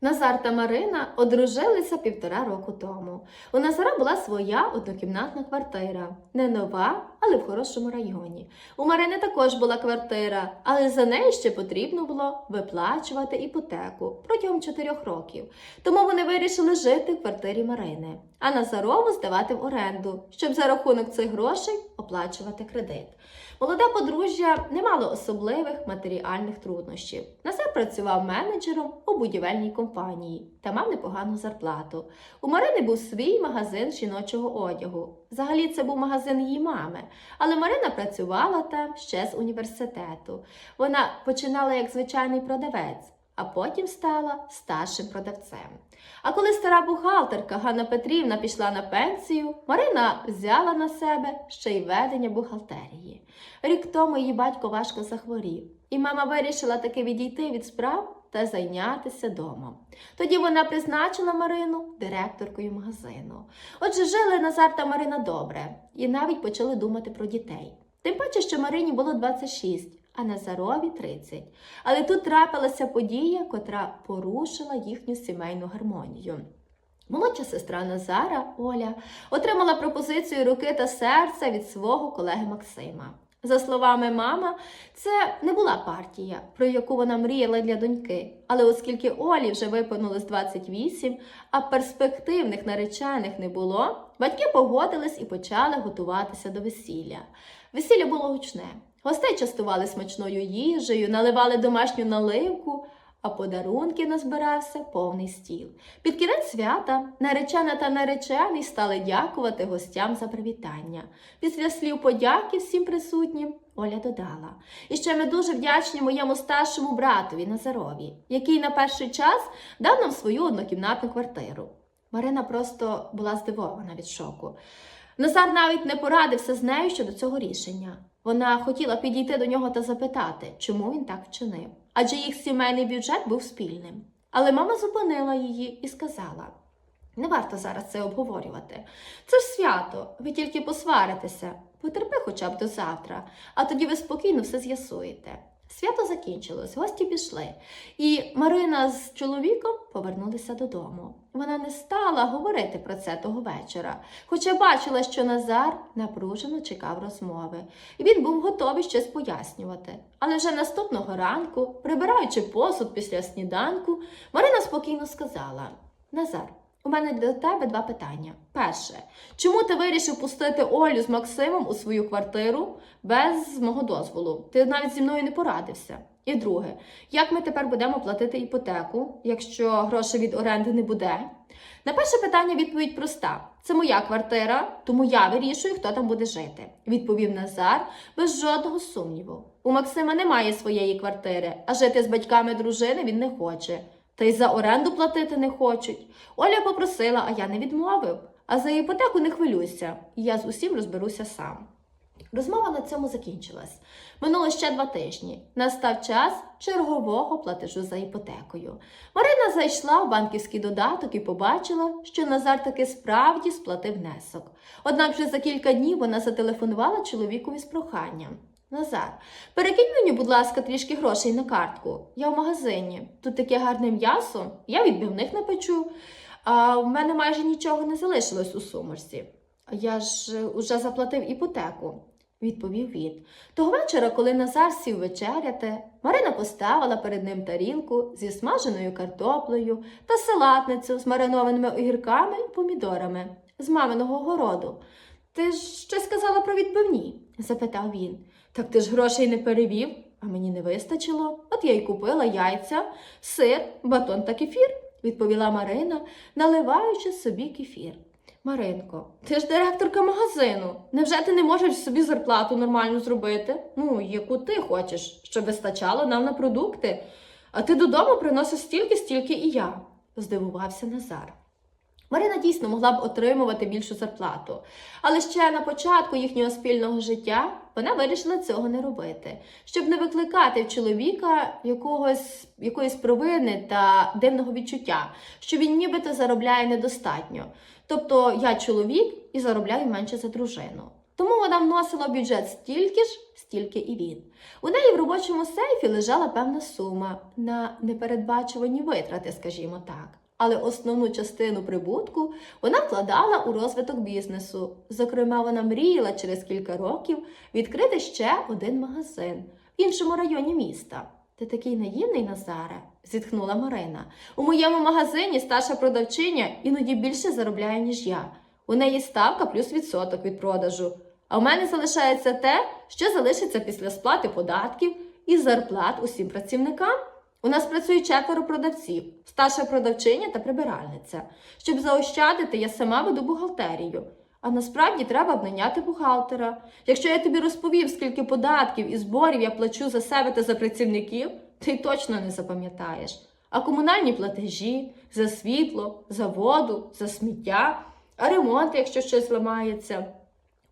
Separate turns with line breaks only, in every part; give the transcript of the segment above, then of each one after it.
Назар та Марина одружилися півтора року тому. У Назара була своя однокімнатна квартира. Не нова, але в хорошому районі. У Марини також була квартира, але за неї ще потрібно було виплачувати іпотеку протягом чотирьох років. Тому вони вирішили жити в квартирі Марини, а Назарову здавати в оренду, щоб за рахунок цих грошей оплачувати кредит. Молоде подружжя не мало особливих матеріальних труднощів. Назар працював менеджером у будівельній компанії та мав непогану зарплату. У Марини був свій магазин жіночого одягу. Взагалі це був магазин її мами, але Марина працювала там ще з університету. Вона починала як звичайний продавець, а потім стала старшим продавцем. А коли стара бухгалтерка Ганна Петрівна пішла на пенсію, Марина взяла на себе ще й ведення бухгалтерії. Рік тому її батько важко захворів, і мама вирішила таки відійти від справ та зайнятися домом. Тоді вона призначила Марину директоркою магазину. Отже, жили Назар та Марина добре і навіть почали думати про дітей. Тим паче, що Марині було 26, а Назарові 30. Але тут трапилася подія, котра порушила їхню сімейну гармонію. Молодша сестра Назара, Оля, отримала пропозицію руки та серця від свого колеги Максима. За словами мама, це не була партія, про яку вона мріяла для доньки. Але оскільки Олі вже виповнилось 28, а перспективних наречених не було, батьки погодились і почали готуватися до весілля. Весілля було гучне. Гостей частували смачною їжею, наливали домашню наливку, а подарунки назбирався повний стіл. Під кінець свята наречена та наречений стали дякувати гостям за привітання. Після слів подяки всім присутнім Оля додала. І ще ми дуже вдячні моєму старшому братові Назарові, який на перший час дав нам свою однокімнатну квартиру. Марина просто була здивована від шоку. Назар навіть не порадився з нею щодо цього рішення. Вона хотіла підійти до нього та запитати, чому він так вчинив. Адже їх сімейний бюджет був спільним. Але мама зупинила її і сказала: не варто зараз це обговорювати. Це ж свято, ви тільки посваритеся. Потерпи хоча б до завтра, а тоді ви спокійно все з'ясуєте. Свято закінчилось, гості пішли, і Марина з чоловіком повернулися додому. Вона не стала говорити про це того вечора, хоча бачила, що Назар напружено чекав розмови, і він був готовий щось пояснювати. Але вже наступного ранку, прибираючи посуд після сніданку, Марина спокійно сказала: Назар, у мене до тебе два питання. Перше, чому ти вирішив пустити Олю з Максимом у свою квартиру без мого дозволу? Ти навіть зі мною не порадився. І друге, як ми тепер будемо платити іпотеку, якщо грошей від оренди не буде? На перше питання відповідь проста: це моя квартира, тому я вирішую, хто там буде жити, відповів Назар без жодного сумніву. У Максима немає своєї квартири, а жити з батьками дружини він не хоче. Та й за оренду платити не хочуть. Оля попросила, а я не відмовив. А за іпотеку не хвилюйся, я з усім розберуся сам. Розмова на цьому закінчилась. Минуло ще два тижні. Настав час чергового платежу за іпотекою. Марина зайшла в банківський додаток і побачила, що Назар таки справді сплатив внесок. Однак вже за кілька днів вона зателефонувала чоловікові з проханням. Назар, перекинь мені, будь ласка, трішки грошей на картку. Я в магазині. Тут таке гарне м'ясо, я відбивних напечу, а в мене майже нічого не залишилось у сумочці. Я ж е, уже заплатив іпотеку, відповів він. Того вечора, коли Назар сів вечеряти, Марина поставила перед ним тарілку зі смаженою картоплею та салатницю з маринованими огірками і помідорами з маминого городу. Ти ж щось сказала про відбивні? запитав він. Так ти ж грошей не перевів, а мені не вистачило. От я й купила яйця, сир, батон та кефір, відповіла Марина, наливаючи собі кефір. Маринко, ти ж директорка магазину. Невже ти не можеш собі зарплату нормальну зробити? Ну, яку ти хочеш, щоб вистачало нам на продукти. А ти додому приносиш стільки, стільки і я, здивувався Назар. Марина дійсно могла б отримувати більшу зарплату, але ще на початку їхнього спільного життя вона вирішила цього не робити, щоб не викликати в чоловіка якогось, якоїсь провини та дивного відчуття, що він нібито заробляє недостатньо. Тобто я чоловік і заробляю менше за дружину. Тому вона вносила бюджет стільки ж, стільки і він. У неї в робочому сейфі лежала певна сума на непередбачувані витрати, скажімо так. Але основну частину прибутку вона вкладала у розвиток бізнесу. Зокрема, вона мріяла через кілька років відкрити ще один магазин в іншому районі міста. Ти такий наївний, Назаре, зітхнула Марина. У моєму магазині старша продавчиня іноді більше заробляє, ніж я. У неї ставка плюс відсоток від продажу. А в мене залишається те, що залишиться після сплати податків і зарплат усім працівникам. У нас працює четверо продавців, старша продавчиня та прибиральниця. Щоб заощадити, я сама веду бухгалтерію. А насправді треба б наняти бухгалтера. Якщо я тобі розповів, скільки податків і зборів я плачу за себе та за працівників, ти точно не запам'ятаєш. А комунальні платежі за світло, за воду, за сміття, а ремонт, якщо щось ламається.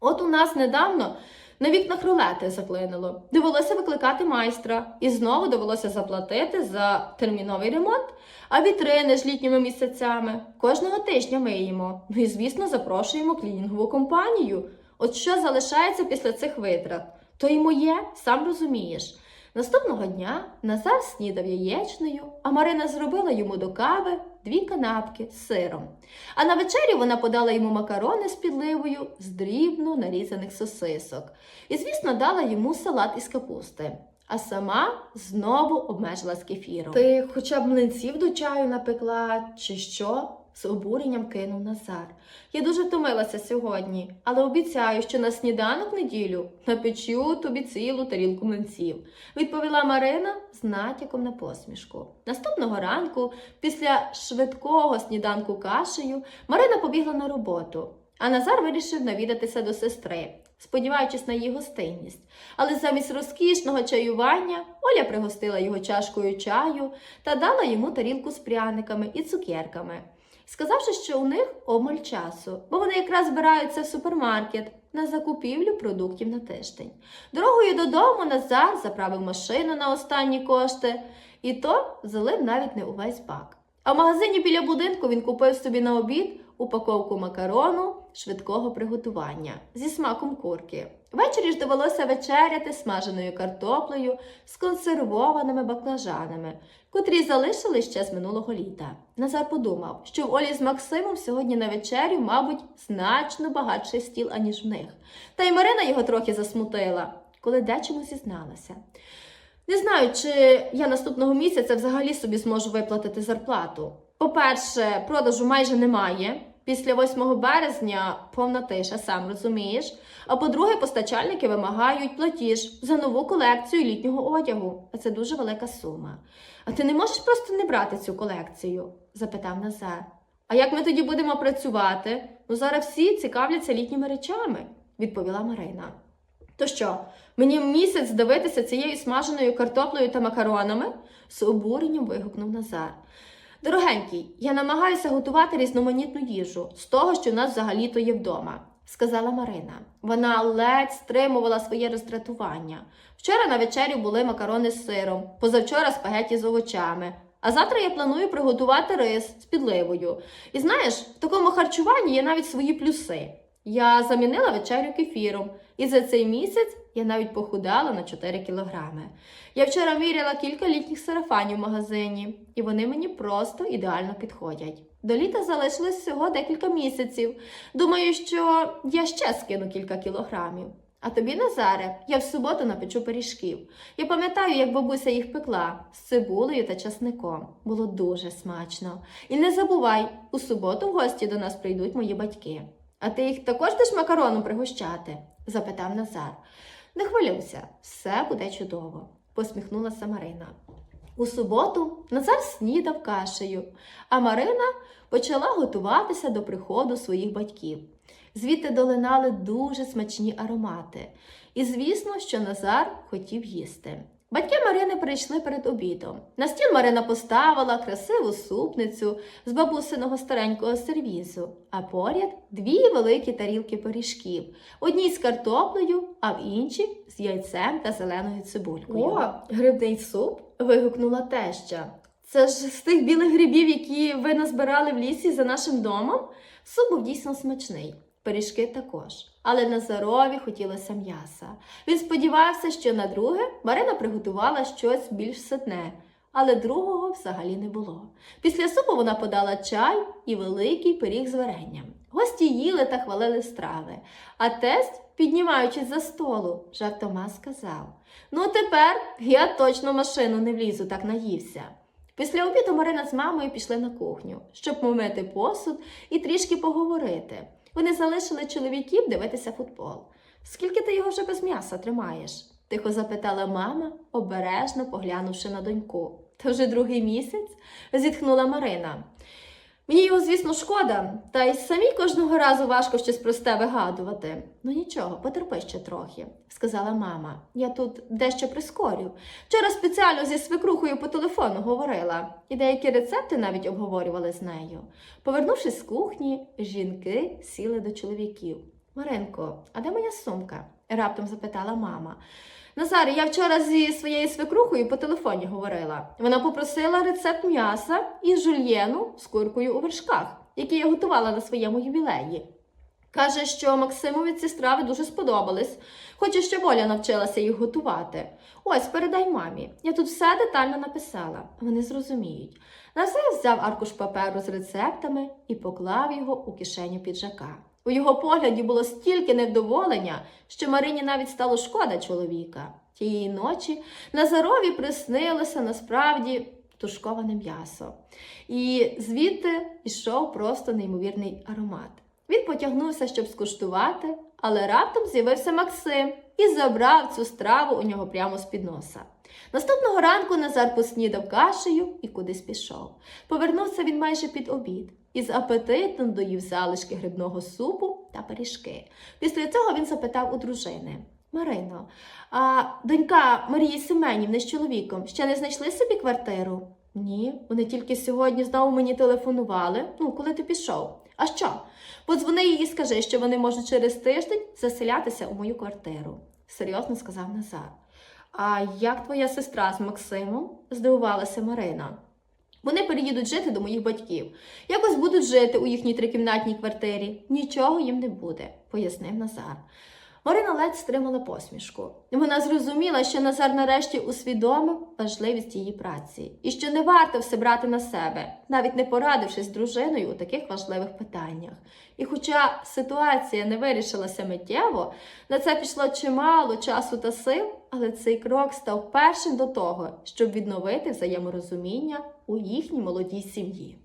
От у нас недавно на вікнах рулети заклинило. Довелося викликати майстра, і знову довелося заплатити за терміновий ремонт, а вітрини ж літніми місяцями кожного тижня миємо. Ну і звісно, запрошуємо клінінгову компанію. От що залишається після цих витрат? То й моє, сам розумієш. Наступного дня Назар снідав яєчнею, а Марина зробила йому до кави дві канапки з сиром. А на вечерю вона подала йому макарони з підливою з дрібно нарізаних сосисок. І, звісно, дала йому салат із капусти. А сама знову обмежила з кефіром. Ти хоча б млинців до чаю напекла, чи що? З обуренням кинув Назар. Я дуже втомилася сьогодні, але обіцяю, що на сніданок неділю напечу тобі цілу тарілку млинців, відповіла Марина з натяком на посмішку. Наступного ранку, після швидкого сніданку кашею, Марина побігла на роботу, а Назар вирішив навідатися до сестри, сподіваючись на її гостинність. Але замість розкішного чаювання Оля пригостила його чашкою чаю та дала йому тарілку з пряниками і цукерками сказавши, що у них обмаль часу, бо вони якраз збираються в супермаркет на закупівлю продуктів на тиждень. Дорогою додому Назар заправив машину на останні кошти, і то залив навіть не увесь бак. А в магазині біля будинку він купив собі на обід упаковку макарону швидкого приготування зі смаком курки. Ввечері ж довелося вечеряти смаженою картоплею з консервованими баклажанами, котрі залишили ще з минулого літа. Назар подумав, що в Олі з Максимом сьогодні на вечерю, мабуть, значно багатший стіл, аніж в них. Та й Марина його трохи засмутила, коли дечому зізналася. Не знаю, чи я наступного місяця взагалі собі зможу виплатити зарплату. По-перше, продажу майже немає. Після 8 березня повна тиша, сам розумієш. А по-друге, постачальники вимагають платіж за нову колекцію літнього одягу, а це дуже велика сума. А ти не можеш просто не брати цю колекцію? запитав Назар. А як ми тоді будемо працювати? Ну зараз всі цікавляться літніми речами, відповіла Марина. То що, мені місяць дивитися цією смаженою картоплею та макаронами? з обуренням вигукнув Назар. Дорогенький, я намагаюся готувати різноманітну їжу з того, що в нас взагалі-то є вдома, сказала Марина. Вона ледь стримувала своє роздратування. Вчора на вечерю були макарони з сиром, позавчора спагеті з овочами. А завтра я планую приготувати рис з підливою. І знаєш, в такому харчуванні є навіть свої плюси. Я замінила вечерю кефіром, і за цей місяць я навіть похудала на 4 кілограми. Я вчора міряла кілька літніх сарафанів в магазині, і вони мені просто ідеально підходять. До літа залишилось всього декілька місяців. Думаю, що я ще скину кілька кілограмів. А тобі, Назаре, я в суботу напечу пиріжків. Я пам'ятаю, як бабуся їх пекла з цибулею та часником. Було дуже смачно. І не забувай, у суботу в гості до нас прийдуть мої батьки. А ти їх також будеш макароном пригощати? Запитав Назар. Не хвилюйся, все буде чудово, посміхнулася Марина. У суботу Назар снідав кашею, а Марина почала готуватися до приходу своїх батьків. Звідти долинали дуже смачні аромати. І звісно, що Назар хотів їсти. Батьки Марини прийшли перед обідом. На стіл Марина поставила красиву супницю з бабусиного старенького сервізу, а поряд дві великі тарілки пиріжків, одній з картоплею, а в іншій з яйцем та зеленою цибулькою. О, грибний суп. вигукнула теща. Це ж з тих білих грибів, які ви назбирали в лісі за нашим домом. Суп був дійсно смачний. Пиріжки також. Але Назарові хотілося м'яса. Він сподівався, що на друге Марина приготувала щось більш ситне, але другого взагалі не було. Після супу вона подала чай і великий пиріг з варенням. Гості їли та хвалили страви, а тесть, піднімаючись за столу, жартома сказав: Ну, тепер я точно машину не влізу, так наївся. Після обіду Марина з мамою пішли на кухню, щоб помити посуд і трішки поговорити. Вони залишили чоловіків дивитися футбол. Скільки ти його вже без м'яса тримаєш? тихо запитала мама, обережно поглянувши на доньку. Та вже другий місяць? зітхнула Марина. Мені його, звісно, шкода, та й самі кожного разу важко щось просте вигадувати. Ну нічого, потерпи ще трохи, сказала мама. Я тут дещо прискорю. Вчора спеціально зі свекрухою по телефону говорила, і деякі рецепти навіть обговорювали з нею. Повернувшись з кухні, жінки сіли до чоловіків. Маринко, а де моя сумка? раптом запитала мама. Назаре, я вчора зі своєю свекрухою по телефоні говорила. Вона попросила рецепт м'яса і жульєну з куркою у вершках, які я готувала на своєму ювілеї. Каже, що Максимові ці страви дуже сподобались. Хоче, щоб Оля навчилася їх готувати. Ось, передай мамі. Я тут все детально написала. Вони зрозуміють. Назар взяв аркуш паперу з рецептами і поклав його у кишеню піджака. У його погляді було стільки невдоволення, що Марині навіть стало шкода чоловіка. Тієї ночі Назарові приснилося насправді тушковане м'ясо. І звідти йшов просто неймовірний аромат. Він потягнувся, щоб скуштувати, але раптом з'явився Максим і забрав цю страву у нього прямо з під носа. Наступного ранку Назар поснідав кашею і кудись пішов. Повернувся він майже під обід і з апетитом доїв залишки грибного супу та пиріжки. Після цього він запитав у дружини. Марино, а донька Марії Семенівни з чоловіком ще не знайшли собі квартиру? Ні, вони тільки сьогодні знову мені телефонували. Ну, коли ти пішов. А що? Подзвони їй і скажи, що вони можуть через тиждень заселятися у мою квартиру, серйозно сказав Назар. А як твоя сестра з Максимом? здивувалася Марина. Вони переїдуть жити до моїх батьків. Якось будуть жити у їхній трикімнатній квартирі. Нічого їм не буде, пояснив Назар. Марина ледь стримала посмішку. Вона зрозуміла, що Назар нарешті усвідомив важливість її праці і що не варто все брати на себе, навіть не порадившись з дружиною у таких важливих питаннях. І хоча ситуація не вирішилася миттєво, на це пішло чимало часу та сил, але цей крок став першим до того, щоб відновити взаєморозуміння у їхній молодій сім'ї.